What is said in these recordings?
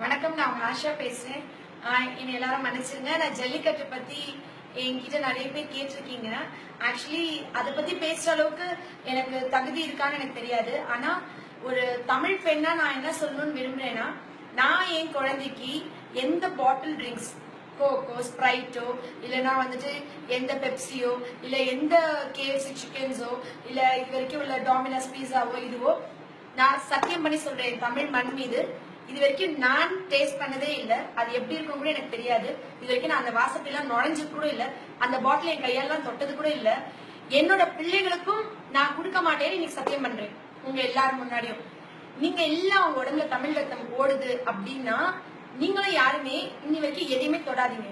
வணக்கம் நான் உங்க ஆஷா பேசுறேன். என்னை எல்லாரும் மன்னிச்சிருங்க. நான் ஜல்லிக்கட்டு பத்தி என்கிட்ட நிறைய பேர் கேட்டிருக்கீங்க. ஆக்சுவலி அதை பத்தி பேசுற அளவுக்கு எனக்கு தகுதி இருக்கான்னு எனக்கு தெரியாது. ஆனா ஒரு தமிழ் பெண்ணா நான் என்ன சொல்லணும்னு விரும்புறேன்னா நான் என் குழந்தைக்கு எந்த பாட்டில் ட்ரிங்க்ஸ் கோகோ ஸ்ப்ரைட்டோ இல்லைன்னா வந்துட்டு எந்த பெப்சியோ இல்லை எந்த கேஎஃப்சி சிக்கன்ஸோ இல்லை இது வரைக்கும் உள்ள டாமினஸ் பீஸாவோ இதுவோ நான் சத்தியம் பண்ணி சொல்றேன் என் தமிழ் மண் மீது. இது வரைக்கும் நான் டேஸ்ட் பண்ணதே இல்ல. அது எப்படி இருக்கும் கூட எனக்கு தெரியாது. இது வரைக்கும் நான் அந்த வாசப்பெல்லாம் நுழைஞ்சு கூட இல்ல. அந்த பாட்டில் என் கையெல்லாம் தொட்டது கூட இல்ல. என்னோட பிள்ளைகளுக்கும் நான் கொடுக்க மாட்டேன்னு இன்னைக்கு சத்தியம் பண்றேன். உங்க எல்லாரும் முன்னாடியும். நீங்க எல்லாம் உங்க உடம்புல தமிழ் ரத்தம் ஓடுது அப்படின்னா நீங்களும் யாருமே இன்னி வரைக்கும் எதையுமே தொடாதீங்க.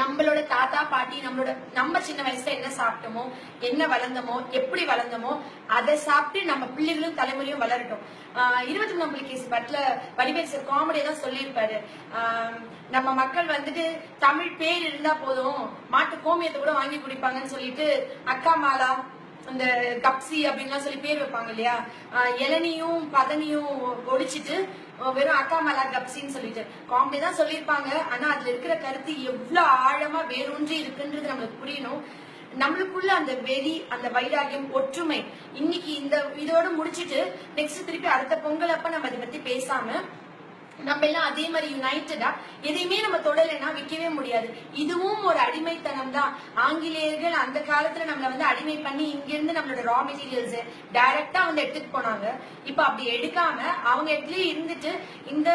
நம்மளோட தாத்தா பாட்டி நம்மளோட நம்ம சின்ன வயசுல என்ன சாப்பிட்டோமோ என்ன வளர்ந்தோமோ எப்படி வளர்ந்தோமோ அதை சாப்பிட்டு நம்ம பிள்ளைகளும் தலைமுறையும் வளரட்டும். இருபத்தி மூணாம் புலிகேசி பட்ல வடிவேல் சார் காமெடியா தான் சொல்லியிருப்பாரு. நம்ம மக்கள் வந்துட்டு தமிழ் பேர் இருந்தா போதும் மாட்டு கோமியத்தை கூட வாங்கி குடிப்பாங்கன்னு சொல்லிட்டு அக்கா மாலா அந்த கப்சி அப்படின்லாம் சொல்லி பேர் வைப்பாங்க இல்லையா? இளநியும் பதனியும் ஒடிச்சிட்டு வெறும் அக்கா மலா கப்சின்னு சொல்லிட்டு. காமெடி தான் சொல்லியிருப்பாங்க. ஆனா அதுல இருக்கிற கருத்து எவ்வளவு ஆழமா வேரூன்றி இருக்குன்றது நம்மளுக்கு புரியணும். நம்மளுக்குள்ள அந்த வெறி அந்த வைராகியம் ஒற்றுமை இன்னைக்கு இந்த இதோட முடிச்சிட்டு நெக்ஸ்ட் திருப்பி அடுத்த பொங்கல் அப்ப நம்ம அதை பத்தி பேசாம நம்ம எல்லாம் அதே மாதிரி யுனைடடா எதையுமே நம்ம தொடலைன்னா விற்கவே முடியாது. இதுவும் ஒரு அடிமைத்தனம் தான் ஆங்கிலேயர்கள் அந்த காலத்துல நம்மள வந்து அடிமை பண்ணி இங்கிருந்து நம்மளோட ரா மெட்டீரியல்ஸ் டைரக்டா வந்து எடுத்துட்டு போனாங்க. இப்ப அப்படி எடுக்காம அவங்க இடத்துலயே இருந்துட்டு இந்த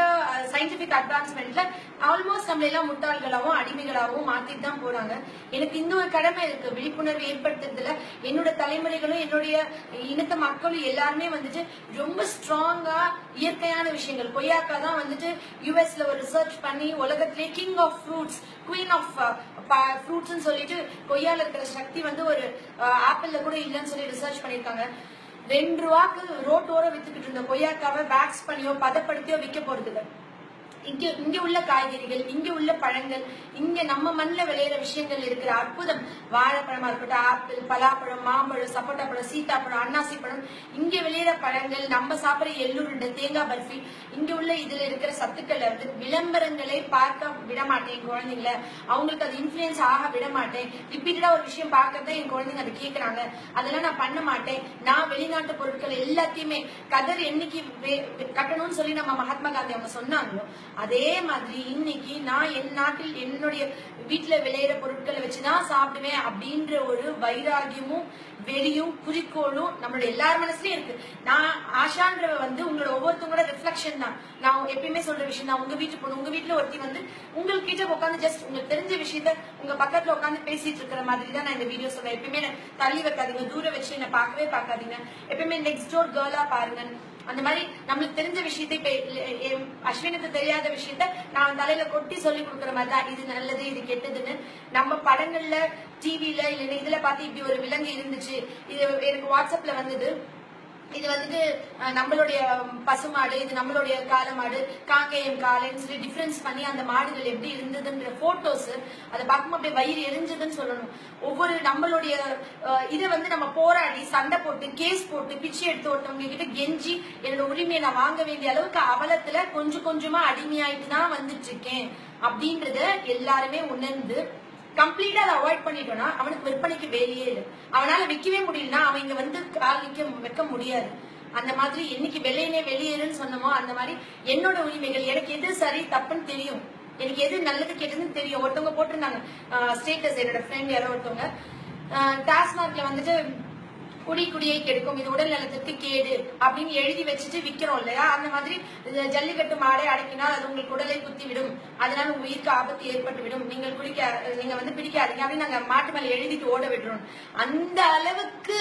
சயின்டிபிக் அட்வான்ஸ்மெண்ட்ல ஆல்மோஸ்ட் நம்மள எல்லாம் முட்டாள்களாகவும் அடிமைகளாகவும் மாத்திட்டு தான் போறாங்க. எனக்கு இன்னொரு கடமை இருக்கு. விழிப்புணர்வு ஏற்படுத்துறதுல என்னோட தலைமுறைகளும் என்னுடைய இனத்த மக்களும் எல்லாருமே வந்துட்டு ரொம்ப ஸ்ட்ராங்கா இயற்கையான விஷயங்கள் கொய்யாக்கா தான் வந்து வந்துட்டு யூஎஸ்ல ஒரு ரிசர்ச் பண்ணி உலகத்திலே king of fruits queen of ஃப்ரூட்ஸ்னு சொல்லிட்டு கொய்யால இருக்கிற சக்தி வந்து ஒரு ஆப்பிள்ல கூட இல்லைன்னு சொல்லி ரிசர்ச் பண்ணிருக்காங்க ரெண்டு ரூபாக்கு ரோட்டோர வித்துக்கிட்டு இருந்த கொய்யாக்காவை வேக்ஸ் பண்ணியோ பதப்படுத்தியோ விற்க போறது இல்லை இங்க இங்க உள்ள காய்கறிகள் இங்க உள்ள பழங்கள் இங்க நம்ம மண்ணில் விளையிற விஷயங்கள் இருக்கிற அற்புதம். வாழைப்பழமா இருக்கட்டும் ஆப்பிள் பலாப்பழம் மாம்பழம் சப்போட்டா பழம் சீத்தாப்பழம் அன்னாசி பழம். இங்க விளையிற பழங்கள் நம்ம சாப்பிட்ற எள்ளுருண்டை தேங்காய் பர்ஃபி இங்க உள்ள இதுல இருக்கிற சத்துக்களை வந்து விளம்பரங்களை பார்க்க விட மாட்டேன் என் குழந்தைங்கள. அவங்களுக்கு அது இன்ஃபுளுயன்ஸ் ஆக விட மாட்டேன் ரிப்பீட்டடா ஒரு விஷயம் பார்க்கறத என் குழந்தைங்க அதை கேட்கறாங்க. அதெல்லாம் நான் பண்ண மாட்டேன். நான் வெளிநாட்டு பொருட்கள் எல்லாத்தையுமே கதர் என்னைக்கு வே- கட்டணும்னு சொல்லி நம்ம மகாத்மா காந்தி அவங்க சொன்னாங்களோ அதே மாதிரி இன்னைக்கு நான் என் நாட்டில் என்னுடைய வீட்டுல விளையிற பொருட்களை வச்சுதான் சாப்பிடுவேன் அப்படின்ற ஒரு வைராகியமும் வெறியும் குறிக்கோளும் நம்மளோட எல்லார் மனசுலயும் இருக்கு. நான் ஆஷான்றவ வந்து உங்களோட ஒவ்வொருத்தவங்களோட ரிஃப்ளெக்ஷன் தான். நான் எப்பயுமே சொல்ற விஷயம் தான். உங்க வீட்டு போகணும் உங்க வீட்டுல ஒருத்தி வந்து உங்ககிட்ட உட்காந்து ஜஸ்ட் உங்களுக்கு தெரிஞ்ச விஷயத்த உங்க பக்கத்துல உட்காந்து பேசிட்டு இருக்கிற மாதிரி தான் நான் இந்த வீடியோ சொல்றேன் எப்பயுமே என்னை தள்ளி வைக்காதீங்க. தூர வச்சு என்ன பார்க்கவே பார்க்காதீங்க. எப்பயுமே நெக்ஸ்ட் டோர் கேர்ளா பாருங்க. அந்த மாதிரி நம்மளுக்கு தெரிஞ்ச விஷயத்தை அஸ்வினுக்கு தெரியாத விஷயத்த நான் தலையில கொட்டி சொல்லி கொடுக்குற மாதிரி தான். இது நல்லது இது கெட்டதுன்னு. நம்ம படங்கள்ல டிவில இல்ல இதுல பார்த்து இப்படி ஒரு விலங்கு இருந்துச்சு. இது எனக்கு வாட்ஸ்அப்ல வந்தது. இது வந்துட்டு நம்மளுடைய பசுமாடு இது நம்மளுடைய காளை மாடு காங்கேயம் காளைன்னு சொல்லி டிஃபரன்ஸ் பண்ணி அந்த மாடுகள் எப்படி இருந்ததுன்ற போட்டோஸ் அதை பார்க்கும்போது அப்படியே வயிறு எரிஞ்சதுன்னு சொல்லணும். ஒவ்வொரு நம்மளுடைய இதை வந்து நம்ம போராடி சண்டை போட்டு கேஸ் போட்டு பிச்சை எடுத்து ஒருத்தவங்க கிட்ட கெஞ்சி என்னோட உரிமையை நான் வாங்க வேண்டிய அளவுக்கு அவலத்துல கொஞ்சம் கொஞ்சமா அடிமையாயிட்டு தான் வந்துட்டு இருக்கேன் அப்படின்றத எல்லாருமே உணர்ந்து கம்ப்ளீட்டா அதை அவாய்ட் பண்ணிட்டோம்னா அவனுக்கு விற்பனைக்கு வேலையே இல்லை. அவனால விற்கவே முடியலன்னா அவன் இங்க வந்து கால் நிக்க வைக்க முடியாது. அந்த மாதிரி என்னைக்கு வெளியினே வெளியேறுன்னு சொன்னமோ அந்த மாதிரி என்னோட உரிமைகள் எனக்கு எது சரி தப்புன்னு தெரியும். எனக்கு எது நல்லது கெட்டதுன்னு தெரியும். ஒருத்தவங்க போட்டிருந்தாங்க. ஸ்டேட்டஸ் என்னோட ஃப்ரெண்ட் யாரோ ஒருத்தவங்க. டாஸ்மார்க்ல வந்துட்டு குடி குடியை கெடுக்கும். இது உடல் நலத்திற்கு கேடு அப்படின்னு எழுதி வச்சுட்டு விக்கிறோம் இல்லையா? அந்த மாதிரி ஜல்லிக்கட்டு மாடை அடக்கினால் அது உங்களுக்கு உடலை குத்தி விடும் அதனால உங்க உயிருக்கு ஆபத்து ஏற்பட்டு விடும் நீங்கள் குடிக்க நீங்க வந்து பிடிக்காதீங்க அப்படின்னு நாங்க மாட்டு மேல எழுதிட்டு ஓட விடுறோம். அந்த அளவுக்கு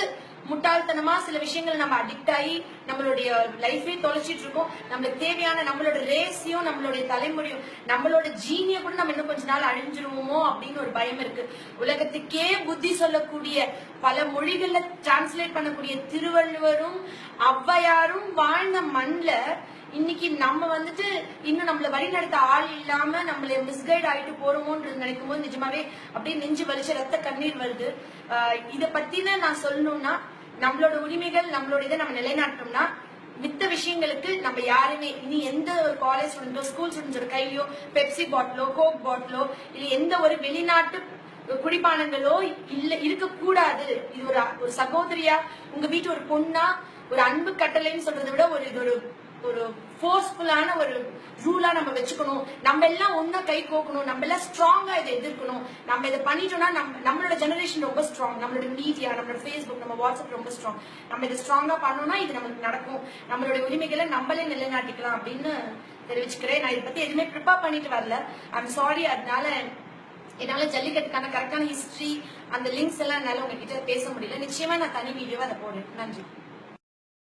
முட்டாள்தனமா சில விஷயங்கள் நம்ம அடிக்ட் ஆகி நம்மளுடைய லைஃபே தொலைச்சிட்டு இருக்கோம். நம்மளுக்கு தேவையான நம்மளோட ரேஸையும் நம்மளுடைய தலைமுறையும் நம்மளோட ஜீனிய கூட நம்ம இன்னும் கொஞ்ச நாள் அழிஞ்சிருவோமோ அப்படின்னு ஒரு பயம் இருக்கு. உலகத்துக்கே புத்தி சொல்லக்கூடிய பல மொழிகள்ல டிரான்ஸ்லேட் பண்ணக்கூடிய திருவள்ளுவரும் ஔவையாரும் வாழ்ந்த மண்ல இன்னைக்கு நம்ம வந்துட்டு இன்னும் நம்மள வழிநடத்த ஆள் இல்லாம நம்மள மிஸ்கைட் ஆயிட்டு போறோமோன்றது நினைக்கும் போது நிஜமாவே அப்படியே நெஞ்சு வலிச்சு ரத்த கண்ணீர் வருது. இத பத்தின நான் சொல்லணும்னா நம்மளோட உரிமைகள் நம்மளோட இதை நம்ம நிலைநாட்டணும்னா மித்த விஷயங்களுக்கு நம்ம யாருமே இனி எந்த ஒரு காலேஜ் ஸ்டூடெண்டோ ஸ்கூல் ஸ்டூடெண்ட்ஸோட கையிலயோ பெப்சி பாட்டிலோ கோக் பாட்டிலோ இல்ல எந்த ஒரு வெளிநாட்டு குடிபானங்களோ இல்ல இருக்க கூடாது இது ஒரு ஒரு சகோதரியா உங்க வீட்டு ஒரு பொண்ணா ஒரு அன்பு கட்டளைன்னு சொல்றதை விட ஒரு இது ஒரு ஒரு ஃபோர்ஸ்ஃபுல்லான ஒரு ரூலா நம்ம வச்சுக்கணும். நம்ம எல்லாம் ஒன்னா கை கோக்கணும் நம்ம எல்லாம் ஸ்ட்ராங்கா இதை எதிர்க்கணும். நம்ம இதை பண்ணிட்டோம்னா நம்ம நம்மளோட ஜெனரேஷன் ரொம்ப ஸ்ட்ராங் நம்மளோட மீடியா நம்மளோட ஃபேஸ்புக் நம்ம வாட்ஸ்அப் ரொம்ப ஸ்ட்ராங் நம்ம இதை ஸ்ட்ராங்கா பண்ணோம்னா இது நமக்கு நடக்கும். நம்மளோட உரிமைகளை நம்மளே நிலைநாட்டிக்கலாம் அப்படின்னு தெரிவிச்சுக்கிறேன். நான் இதை பத்தி எதுவுமே ப்ரிப்பேர் பண்ணிட்டு வரல. ஐம் சாரி அதனால என்னால ஜல்லிக்கட்டுக்கான கரெக்டான ஹிஸ்டரி அந்த லிங்க்ஸ் எல்லாம் என்னால உங்ககிட்ட பேச முடியல. நிச்சயமா நான் தனி வீடியோவா அதை போடுறேன். நன்றி.